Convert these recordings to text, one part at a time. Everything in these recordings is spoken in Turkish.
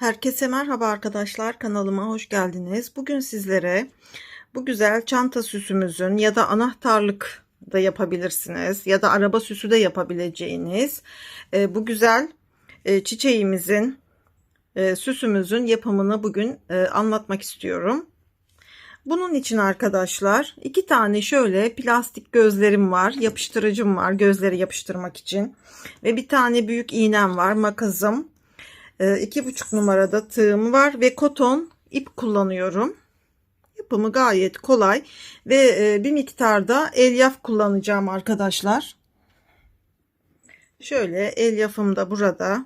Herkese merhaba arkadaşlar kanalıma hoş geldiniz. Bugün sizlere bu güzel çanta süsümüzün ya da anahtarlık da yapabilirsiniz ya da araba süsü de yapabileceğiniz e, bu güzel e, çiçeğimizin e, süsümüzün yapımını bugün anlatmak istiyorum. Bunun için arkadaşlar iki tane şöyle plastik gözlerim var. Yapıştırıcım var gözleri yapıştırmak için. Ve bir tane büyük iğnem var makasım. E, iki buçuk numarada tığım var ve koton ip kullanıyorum. Yapımı gayet kolay ve e, bir miktarda elyaf kullanacağım arkadaşlar. Şöyle elyafım da burada.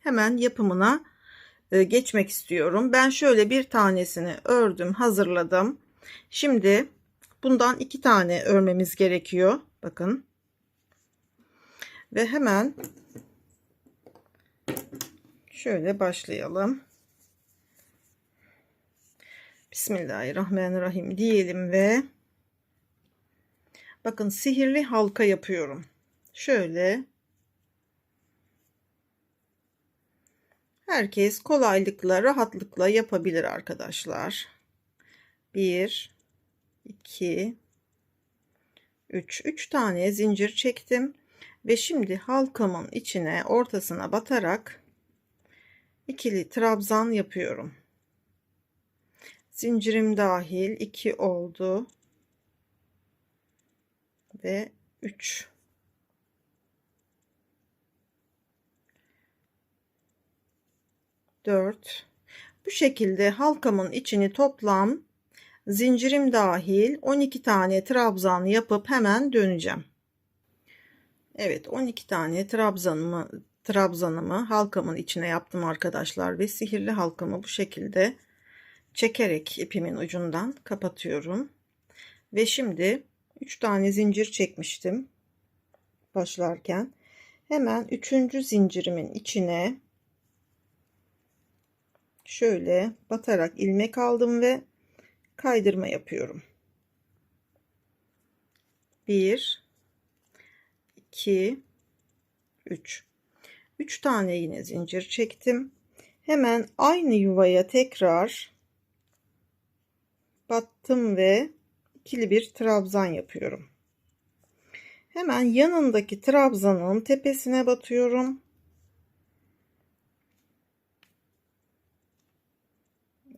Hemen yapımına e, geçmek istiyorum. Ben şöyle bir tanesini ördüm, hazırladım. Şimdi bundan iki tane örmemiz gerekiyor. Bakın. Ve hemen şöyle başlayalım. Bismillahirrahmanirrahim diyelim ve bakın sihirli halka yapıyorum. Şöyle herkes kolaylıkla, rahatlıkla yapabilir arkadaşlar. 1 2 3 3 tane zincir çektim ve şimdi halkamın içine ortasına batarak ikili trabzan yapıyorum. Zincirim dahil 2 oldu ve 3 4 bu şekilde halkamın içini toplam zincirim dahil 12 tane trabzan yapıp hemen döneceğim. Evet 12 tane trabzanımı trabzanımı halkamın içine yaptım arkadaşlar ve sihirli halkamı bu şekilde çekerek ipimin ucundan kapatıyorum. Ve şimdi 3 tane zincir çekmiştim başlarken. Hemen 3. zincirimin içine şöyle batarak ilmek aldım ve kaydırma yapıyorum. 1 2 3 3 tane yine zincir çektim. Hemen aynı yuvaya tekrar battım ve ikili bir trabzan yapıyorum. Hemen yanındaki trabzanın tepesine batıyorum.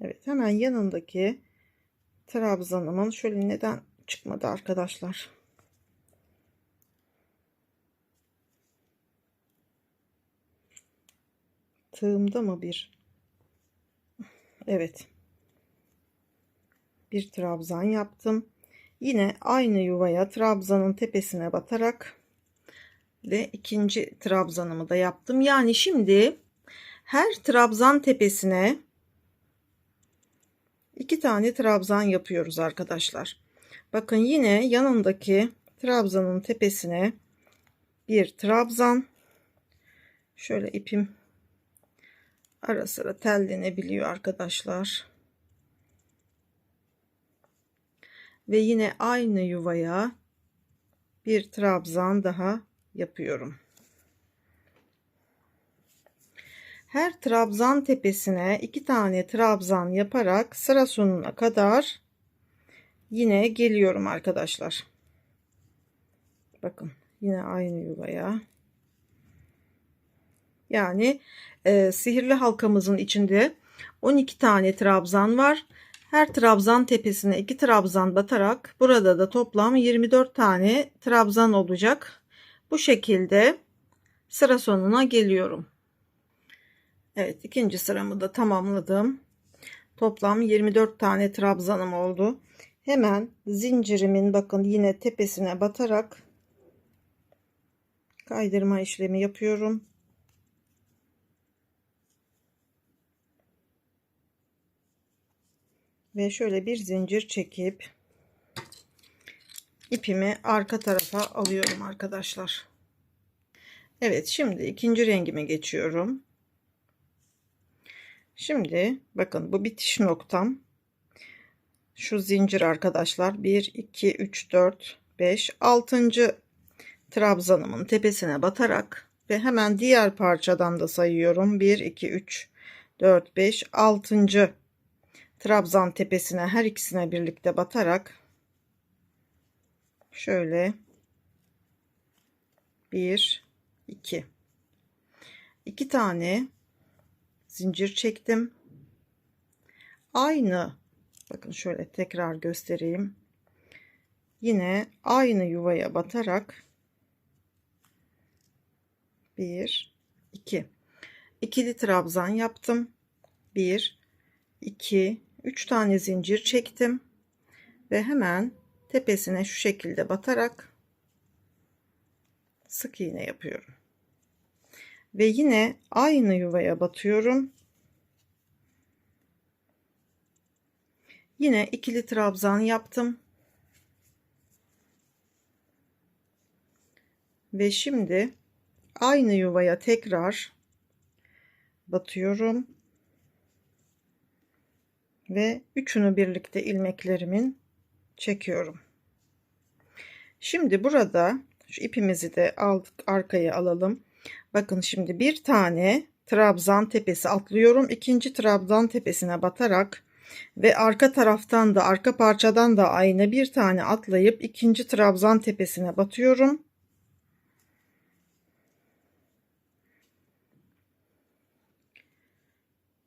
Evet hemen yanındaki trabzanımın şöyle neden çıkmadı arkadaşlar. Tığımda mı bir? Evet. Bir trabzan yaptım. Yine aynı yuvaya trabzanın tepesine batarak ve ikinci trabzanımı da yaptım. Yani şimdi her trabzan tepesine iki tane trabzan yapıyoruz arkadaşlar. Bakın yine yanındaki trabzanın tepesine bir trabzan şöyle ipim ara sıra tellenebiliyor arkadaşlar. Ve yine aynı yuvaya bir trabzan daha yapıyorum. Her trabzan tepesine iki tane trabzan yaparak sıra sonuna kadar yine geliyorum arkadaşlar. Bakın yine aynı yuvaya. Yani e, sihirli halkamızın içinde 12 tane trabzan var. Her trabzan tepesine 2 trabzan batarak burada da toplam 24 tane trabzan olacak. Bu şekilde sıra sonuna geliyorum. Evet ikinci sıramı da tamamladım. Toplam 24 tane trabzanım oldu. Hemen zincirimin bakın yine tepesine batarak kaydırma işlemi yapıyorum. Ve şöyle bir zincir çekip ipimi arka tarafa alıyorum arkadaşlar. Evet şimdi ikinci rengime geçiyorum. Şimdi bakın bu bitiş noktam. Şu zincir arkadaşlar 1 2 3 4 5 6. trabzanımın tepesine batarak Ve hemen diğer parçadan da sayıyorum. 1, 2, 3, 4, 5, 6. Trabzan tepesine her ikisine birlikte batarak şöyle 1, 2. 2 tane zincir çektim. Aynı bakın şöyle tekrar göstereyim. Yine aynı yuvaya batarak 1 2 ikili trabzan yaptım. 1 2 3 tane zincir çektim ve hemen tepesine şu şekilde batarak sık iğne yapıyorum. Ve yine aynı yuvaya batıyorum. Yine ikili trabzan yaptım. Ve şimdi aynı yuvaya tekrar batıyorum. Ve üçünü birlikte ilmeklerimin çekiyorum. Şimdi burada şu ipimizi de aldık arkaya alalım. Bakın şimdi bir tane trabzan tepesi atlıyorum. ikinci trabzan tepesine batarak ve arka taraftan da arka parçadan da aynı bir tane atlayıp ikinci trabzan tepesine batıyorum.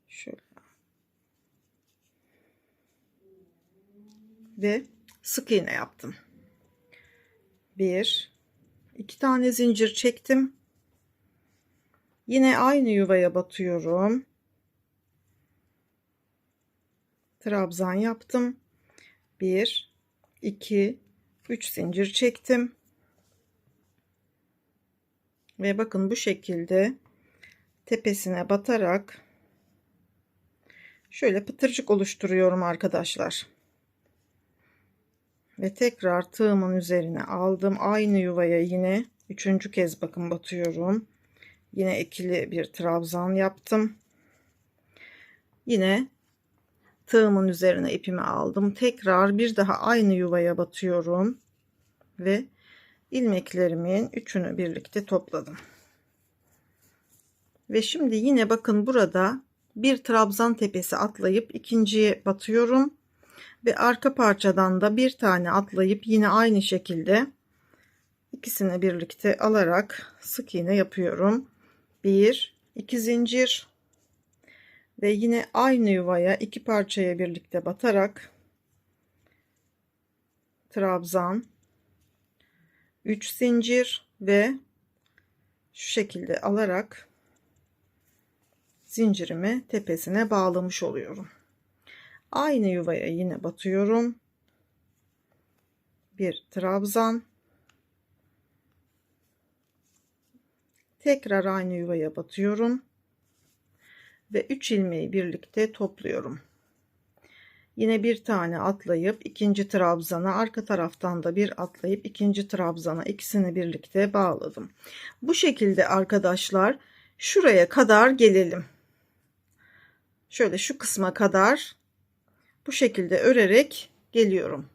Şöyle. Ve sık iğne yaptım. Bir, iki tane zincir çektim. Yine aynı yuvaya batıyorum. Trabzan yaptım. 1 2 3 zincir çektim. Ve bakın bu şekilde tepesine batarak şöyle pıtırcık oluşturuyorum arkadaşlar. Ve tekrar tığımın üzerine aldım. Aynı yuvaya yine üçüncü kez bakın batıyorum. Yine ikili bir trabzan yaptım. Yine tığımın üzerine ipimi aldım. Tekrar bir daha aynı yuvaya batıyorum. Ve ilmeklerimin üçünü birlikte topladım. Ve şimdi yine bakın burada bir trabzan tepesi atlayıp ikinciye batıyorum. Ve arka parçadan da bir tane atlayıp yine aynı şekilde ikisini birlikte alarak sık iğne yapıyorum. 1 2 zincir ve yine aynı yuvaya iki parçaya birlikte batarak trabzan 3 zincir ve şu şekilde alarak zincirimi tepesine bağlamış oluyorum. Aynı yuvaya yine batıyorum. Bir trabzan. Tekrar aynı yuvaya batıyorum. Ve 3 ilmeği birlikte topluyorum. Yine bir tane atlayıp ikinci trabzana arka taraftan da bir atlayıp ikinci trabzana ikisini birlikte bağladım. Bu şekilde arkadaşlar şuraya kadar gelelim. Şöyle şu kısma kadar bu şekilde örerek geliyorum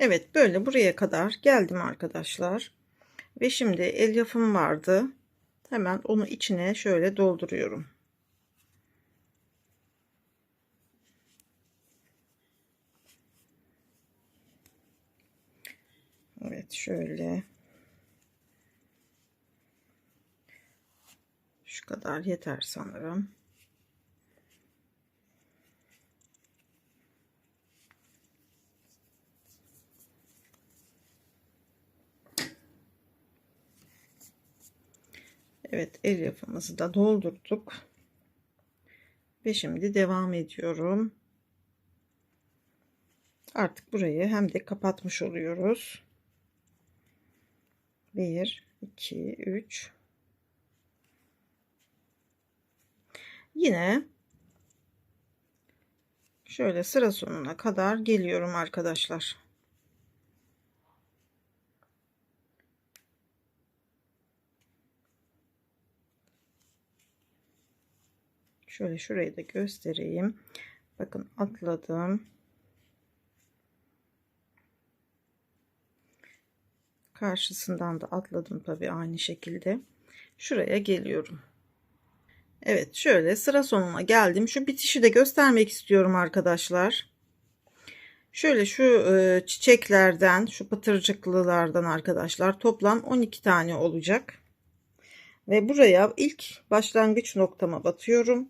Evet böyle buraya kadar geldim arkadaşlar ve şimdi elyafım vardı. Hemen onu içine şöyle dolduruyorum. Evet şöyle. Şu kadar yeter sanırım. Evet el yapımızı da doldurduk. Ve şimdi devam ediyorum. Artık burayı hem de kapatmış oluyoruz. 1 2 3 Yine şöyle sıra sonuna kadar geliyorum arkadaşlar. Şöyle şurayı da göstereyim. Bakın atladım. Karşısından da atladım tabii aynı şekilde. Şuraya geliyorum. Evet şöyle sıra sonuna geldim. Şu bitişi de göstermek istiyorum arkadaşlar. Şöyle şu e, çiçeklerden, şu pıtırcıklılardan arkadaşlar toplam 12 tane olacak. Ve buraya ilk başlangıç noktama batıyorum.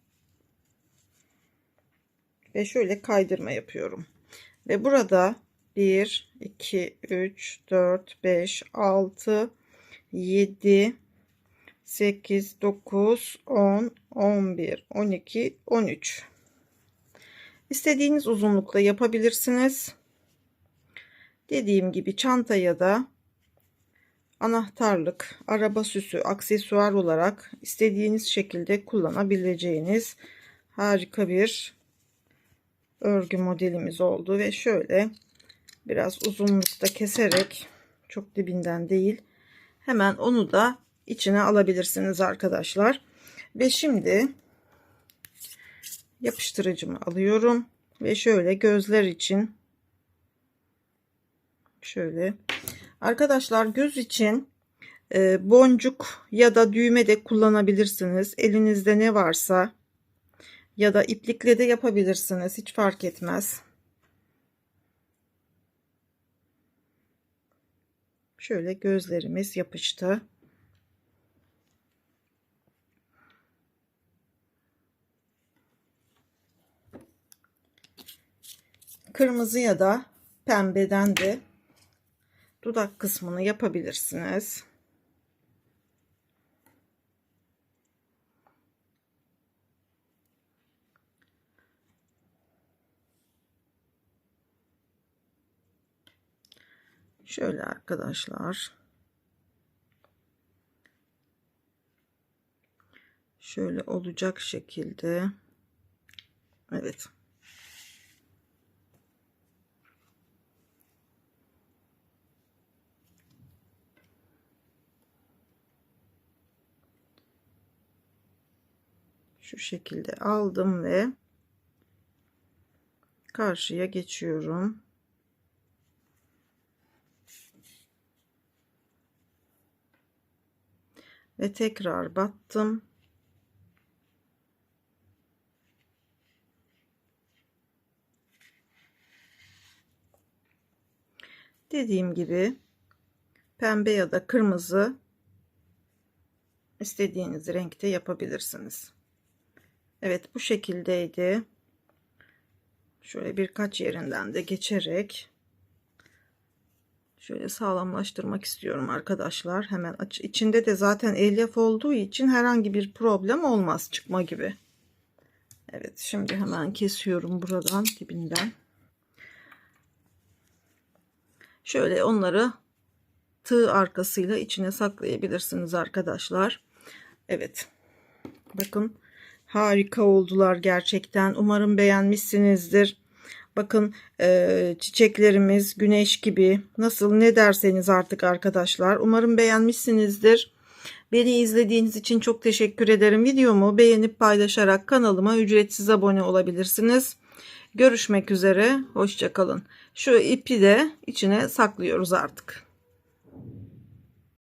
Ve şöyle kaydırma yapıyorum. Ve burada 1, 2, 3, 4, 5, 6, 7, 8, 9, 10, 11, 12, 13. İstediğiniz uzunlukta yapabilirsiniz. Dediğim gibi çantaya da anahtarlık, araba süsü, aksesuar olarak istediğiniz şekilde kullanabileceğiniz harika bir örgü modelimiz oldu ve şöyle biraz uzunlukta keserek çok dibinden değil hemen onu da içine alabilirsiniz arkadaşlar. Ve şimdi yapıştırıcımı alıyorum ve şöyle gözler için şöyle arkadaşlar göz için e, boncuk ya da düğme de kullanabilirsiniz. Elinizde ne varsa ya da iplikle de yapabilirsiniz. Hiç fark etmez. Şöyle gözlerimiz yapıştı. Kırmızı ya da pembeden de dudak kısmını yapabilirsiniz. Şöyle arkadaşlar. Şöyle olacak şekilde. Evet. Şu şekilde aldım ve karşıya geçiyorum. Ve tekrar battım. Dediğim gibi pembe ya da kırmızı istediğiniz renkte yapabilirsiniz. Evet bu şekildeydi. Şöyle birkaç yerinden de geçerek Şöyle sağlamlaştırmak istiyorum arkadaşlar. Hemen aç. İçinde de zaten elyaf olduğu için herhangi bir problem olmaz çıkma gibi. Evet şimdi hemen kesiyorum buradan dibinden. Şöyle onları tığ arkasıyla içine saklayabilirsiniz arkadaşlar. Evet. Bakın harika oldular gerçekten. Umarım beğenmişsinizdir. Bakın e, çiçeklerimiz güneş gibi nasıl ne derseniz artık arkadaşlar. Umarım beğenmişsinizdir. Beni izlediğiniz için çok teşekkür ederim. Videomu beğenip paylaşarak kanalıma ücretsiz abone olabilirsiniz. Görüşmek üzere. Hoşçakalın. Şu ipi de içine saklıyoruz artık.